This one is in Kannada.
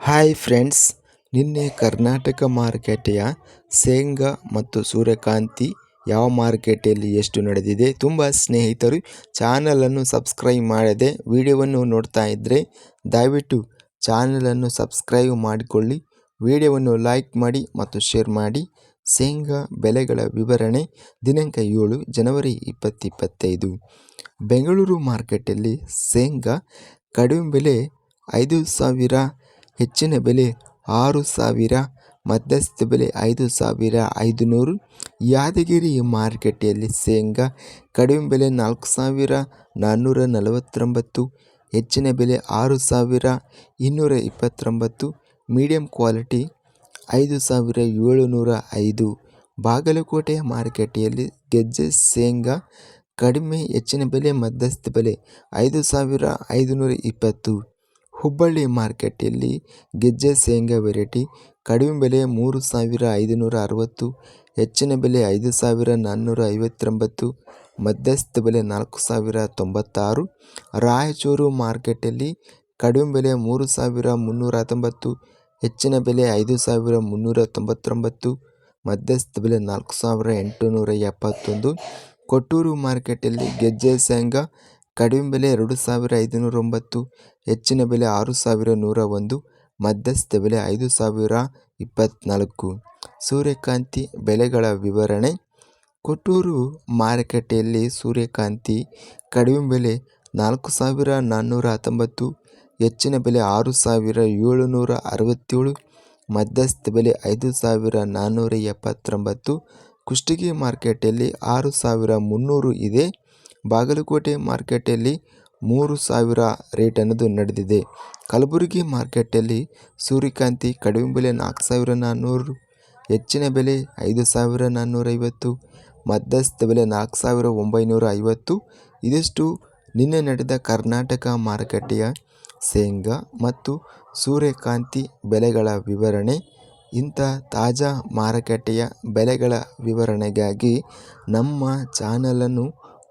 ಹಾಯ್ ಫ್ರೆಂಡ್ಸ್ ನಿನ್ನೆ ಕರ್ನಾಟಕ ಮಾರುಕಟ್ಟೆಯ ಶೇಂಗಾ ಮತ್ತು ಸೂರ್ಯಕಾಂತಿ ಯಾವ ಮಾರುಕಟ್ಟೆಯಲ್ಲಿ ಎಷ್ಟು ನಡೆದಿದೆ ತುಂಬ ಸ್ನೇಹಿತರು ಚಾನಲನ್ನು ಸಬ್ಸ್ಕ್ರೈಬ್ ಮಾಡದೆ ವಿಡಿಯೋವನ್ನು ನೋಡ್ತಾ ಇದ್ದರೆ ದಯವಿಟ್ಟು ಚಾನಲನ್ನು ಸಬ್ಸ್ಕ್ರೈಬ್ ಮಾಡಿಕೊಳ್ಳಿ, ವಿಡಿಯೋವನ್ನು ಲೈಕ್ ಮಾಡಿ ಮತ್ತು ಶೇರ್ ಮಾಡಿ. ಶೇಂಗಾ ಬೆಲೆಗಳ ವಿವರಣೆ ದಿನಾಂಕ ಏಳು ಜನವರಿ ಇಪ್ಪತ್ತಿಪ್ಪತ್ತೈದು. ಬೆಂಗಳೂರು ಮಾರ್ಕೆಟಲ್ಲಿ ಶೇಂಗಾ ಕಡಿಮೆ ಬೆಲೆ ಐದು ಸಾವಿರ ಹೆಚ್ಚಿನ ಬೆಲೆ ಆರು ಸಾವಿರ ಮಧ್ಯಸ್ಥ ಬೆಲೆ ಐದು ಸಾವಿರ ಐದು ನೂರು ಯಾದಗಿರಿ ಮಾರುಕಟ್ಟೆಯಲ್ಲಿ ಶೇಂಗಾ ಕಡಿಮೆ ಬೆಲೆ ನಾಲ್ಕು ಸಾವಿರ ನಾನ್ನೂರ ನಲವತ್ತೊಂಬತ್ತು, ಹೆಚ್ಚಿನ ಬೆಲೆ ಆರು ಸಾವಿರ ಇನ್ನೂರ ಇಪ್ಪತ್ತೊಂಬತ್ತು, ಮೀಡಿಯಂ ಕ್ವಾಲಿಟಿ ಐದು ಸಾವಿರ ಏಳುನೂರ ಐದು. ಬಾಗಲಕೋಟೆಯ ಮಾರುಕಟ್ಟೆಯಲ್ಲಿ ಗೆಜ್ಜೆ ಶೇಂಗಾ ಕಡಿಮೆ ಹೆಚ್ಚಿನ ಬೆಲೆ ಮಧ್ಯಸ್ಥ ಬೆಲೆ ಐದು ಸಾವಿರ ಐದುನೂರ ಇಪ್ಪತ್ತು. ಹುಬ್ಬಳ್ಳಿ ಮಾರ್ಕೆಟಲ್ಲಿ ಗೆಜ್ಜೆ ಶೇಂಗಾ ವೆರೈಟಿ. ಕಡಿಮೆ ಬೆಲೆ ಮೂರು ಸಾವಿರ ಐದುನೂರ ಅರವತ್ತು, ಹೆಚ್ಚಿನ ಬೆಲೆ ಐದು ಸಾವಿರ ನಾನ್ನೂರ ಐವತ್ತೊಂಬತ್ತು, ಮಧ್ಯಸ್ಥ ಬೆಲೆ ನಾಲ್ಕು ಸಾವಿರ ತೊಂಬತ್ತಾರು. ರಾಯಚೂರು ಮಾರ್ಕೆಟಲ್ಲಿ ಕಡಿಮೆ ಬೆಲೆ ಮೂರು ಸಾವಿರ ಮುನ್ನೂರ ಹತ್ತೊಂಬತ್ತು ಹೆಚ್ಚಿನ ಬೆಲೆ ಐದು ಸಾವಿರ ಮುನ್ನೂರ ತೊಂಬತ್ತೊಂಬತ್ತು, ಮಧ್ಯಸ್ಥ ಬೆಲೆ ನಾಲ್ಕು ಸಾವಿರ ಎಂಟುನೂರ ಎಪ್ಪತ್ತೊಂದು. ಕೊಟ್ಟೂರು ಮಾರ್ಕೆಟಲ್ಲಿ ಗೆಜ್ಜೆ ಶೇಂಗಾ ಕಡಿಮೆ ಬೆಲೆ ಎರಡು ಸಾವಿರ ಐದುನೂರ ಒಂಬತ್ತು, ಹೆಚ್ಚಿನ ಬೆಲೆ ಆರು ಸಾವಿರ ನೂರ ಒಂದು, ಮಧ್ಯಸ್ಥ ಬೆಲೆ ಐದು ಸಾವಿರ ಇಪ್ಪತ್ತ್ನಾಲ್ಕು ಸೂರ್ಯಕಾಂತಿ ಬೆಲೆಗಳ ವಿವರಣೆ. ಕೊಟ್ಟೂರು ಮಾರುಕಟ್ಟೆಯಲ್ಲಿ ಸೂರ್ಯಕಾಂತಿ ಕಡಿಮೆ ಬೆಲೆ ನಾಲ್ಕು ಸಾವಿರ ನಾನ್ನೂರ ಹತ್ತೊಂಬತ್ತು, ಹೆಚ್ಚಿನ ಬೆಲೆ ಆರು ಸಾವಿರ ಏಳುನೂರ ಅರವತ್ತೇಳು, ಮಧ್ಯಸ್ಥ ಬೆಲೆ ಐದು ಸಾವಿರ ನಾನ್ನೂರ ಎಪ್ಪತ್ತೊಂಬತ್ತು. ಕುಷ್ಟಗಿ ಮಾರ್ಕೆಟಲ್ಲಿ ಆರು ಸಾವಿರ ಮುನ್ನೂರು ಇದೆ. ಬಾಗಲಕೋಟೆ ಮಾರ್ಕೆಟಲ್ಲಿ ಮೂರು ಸಾವಿರ ರೇಟ್ ಅನ್ನೋದು ನಡೆದಿದೆ. ಕಲಬುರಗಿ ಮಾರ್ಕೆಟಲ್ಲಿ ಸೂರ್ಯಕಾಂತಿ ಕಡಿಮೆ ಬೆಲೆ ನಾಲ್ಕು ಸಾವಿರ ನಾನ್ನೂರು, ಹೆಚ್ಚಿನ ಬೆಲೆ ಐದು ಸಾವಿರ ನಾನ್ನೂರೈವತ್ತು, ಮಧ್ಯಸ್ಥ ಬೆಲೆ ನಾಲ್ಕು ಸಾವಿರ ಒಂಬೈನೂರ ಐವತ್ತು. ಇದಿಷ್ಟು ನಿನ್ನೆ ನಡೆದ ಕರ್ನಾಟಕ ಮಾರುಕಟ್ಟೆಯ ಶೇಂಗಾ ಮತ್ತು ಸೂರ್ಯಕಾಂತಿ ಬೆಲೆಗಳ ವಿವರಣೆ. ಇಂಥ ತಾಜಾ ಮಾರುಕಟ್ಟೆಯ ಬೆಲೆಗಳ ವಿವರಣೆಗಾಗಿ ನಮ್ಮ ಚಾನಲನ್ನು